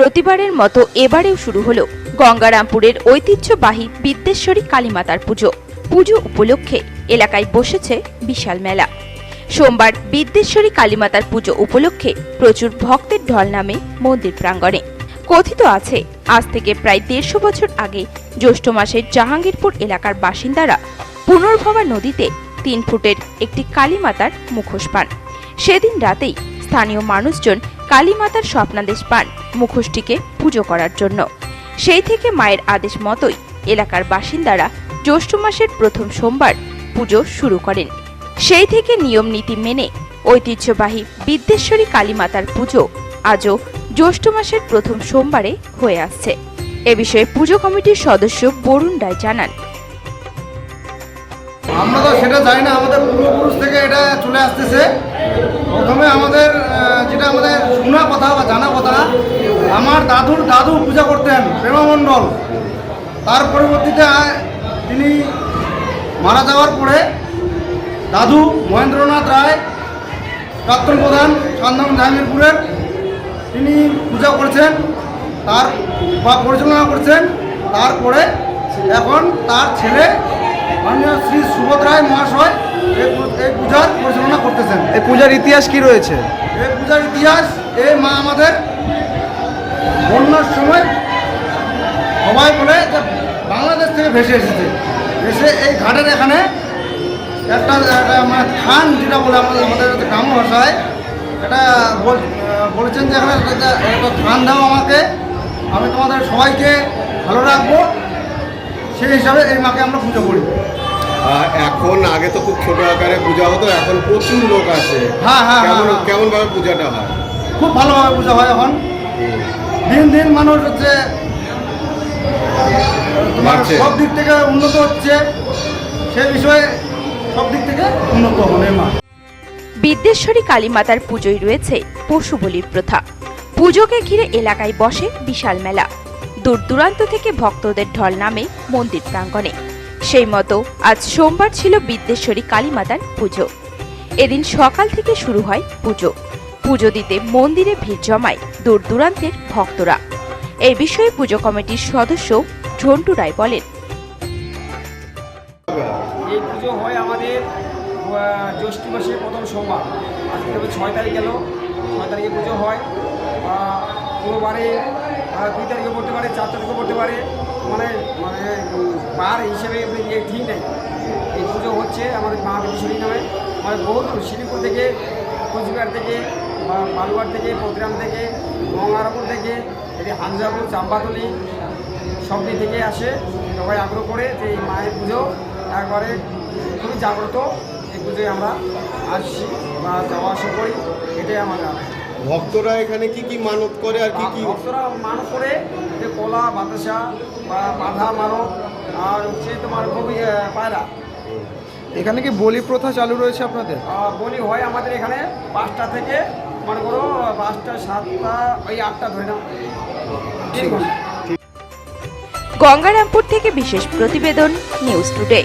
প্রতিবারের মতো এবারেও শুরু হলো গঙ্গারামপুরের ঐতিহ্যবাহী বিদ্যেশ্বরী কালীমাতার পুজো। পুজো উপলক্ষে এলাকায় বসেছে বিশাল মেলা। সোমবার বিদ্যেশ্বরী কালীমাতার পুজো উপলক্ষে প্রচুর ভক্তের ঢল নামে মন্দির প্রাঙ্গণে। কথিত আছে, আজ থেকে প্রায় দেড়শো বছর আগে জ্যৈষ্ঠ মাসের জাহাঙ্গীরপুর এলাকার বাসিন্দারা পুনর্ভবা নদীতে তিন ফুটের একটি কালীমাতার মুখোশ পান। সেদিন রাতেই স্থানীয় মানুষজন কালীমাতার স্বপ্নাদেশ পান, মুখোশটিকে পুজো করার জন্য। সেই থেকে মায়ের আদেশ মতোই এলাকার বাসিন্দারা জ্যৈষ্ঠ মাসের প্রথম সোমবার পুজো শুরু করেন। সেই থেকে নিয়ম নীতি মেনে ঐতিহ্যবাহী বিদ্যেশ্বরী কালীমাতার পুজো আজও জ্যৈষ্ঠ মাসের প্রথম সোমবারে হয়ে আসছে। এ বিষয়ে পুজো কমিটির সদস্য বরুণ রায় জানান। আমরা তো সেটা জানি না, আমাদের পূর্বপুরুষ থেকে এটা চলে আসতেছে। প্রথমে আমাদের যেটা আমাদের শোনা কথা বা জানা কথা, আমার দাদুর দাদু পূজা করতেন প্রেমমণ্ডল তার পরবর্তীতে তিনি মারা যাওয়ার পরে দাদু মহেন্দ্রনাথ রায়, প্রাক্তন প্রধান সন্ধান জাহাঙ্গীরপুরের তিনি পূজা করেছেন, তার বা পরিচালনা করছেন। তারপরে এখন তার ছেলে মাননীয় শ্রী সুবোধ রায় মহাশয় এই পূ- এই পূজার পরিচালনা করতেছেন এই পূজার ইতিহাস কি রয়েছে? এই পূজার ইতিহাস এই মা আমাদের বন্যার সময় সবাই বলে যে বাংলাদেশ থেকে ভেসে এসেছে। এসে এই ঘাটের এখানে একটা মানে খান যেটা বলে আমাদের আমাদের গ্রাম্য ভাষায় এটা বল- বলেছেন যে এখানে একটা খান দাও আমাকে। আমি তোমাদের সবাইকে ভালো রাখব। সেই হিসাবে এই মাকে আমরা পুজো করি। এখন আগে তো খুব ছোট আকারে পূজা হতো এখন প্রচুর লোক আসে। হ্যাঁ, হ্যাঁ, কেমন হ্যাঁ, হ্যাঁ। কেমন ভাবে পূজাটা হয়? খুব ভালোভাবে পূজা হয় এখন। দিন দিন মানুষ হচ্ছে তোমার সব দিক থেকে উন্নত হচ্ছে। সে বিষয়ে সব দিক থেকে উন্নত হন মা। বিদ্যেশ্বরী কালীমাতার পুজোয় রয়েছে পশু বলির প্রথা। পুজোকে ঘিরে এলাকায় বসে বিশাল মেলা। দূর দূরান্ত থেকে ভক্তদের ঢল নামে মন্দির প্রাঙ্গণে। সেই মতো আজ সোমবার ছিল বিদ্যেশ্বরী কালীমাতার পুজো। এদিন সকাল থেকে শুরু হয় পুজো। পুজো দিতে মন্দিরে ভিড় জমায় দূর দূরান্তের ভক্তরা। এই বিষয়ে পুজো কমিটির সদস্য ঝন্টু রায় বলেন। এই পুজো হয় আমাদের জ্যৈষ্ঠ মাসের প্রথম সোমবার। আজকে ছয় তারিখ গেল, ছয় তারিখে পুজো হয়। কোনোবারে দুই তারিখে পড়তে পারে, চার তারিখে পড়তে পারে। মানে মানে উম, বার হিসেবে ইয়ে ঠিক নেই। এই পুজো হচ্ছে আমাদের মা বিশ্বরী নামে। মানে বহুত শিলিপুর থেকে কোচবিহার থেকে বা বালুঘাট থেকে প্রোগ্রাম থেকে গঙ্গারাপুর থেকে এটি হানজাপুর চাম্পাতলি সব দিক থেকে আসে। সবাই আগ্রহ করে যে এই মায়ের পুজো একবারে খুবই জাগ্রত। এই পুজোয় আমরা আসছি বা যাওয়া আসা করি এটাই আমাদের আগ্রহ। ভক্তরা এখানে কি কি মানত করে আর কি কি? ভক্তরা মানত করে যে কলা বাতাসা বা বাধা মানব আর হচ্ছে তোমার কবি পায়রা। এখানে কি বলি প্রথা চালু রয়েছে আপনাদের? বলি হয় আমাদের এখানে পাঁচটা থেকে মনে করো পাঁচটা সাতটা ওই আটটা ধরে নাও। তিন গঙ্গারামপুর থেকে বিশেষ প্রতিবেদন নিউজ টুডে।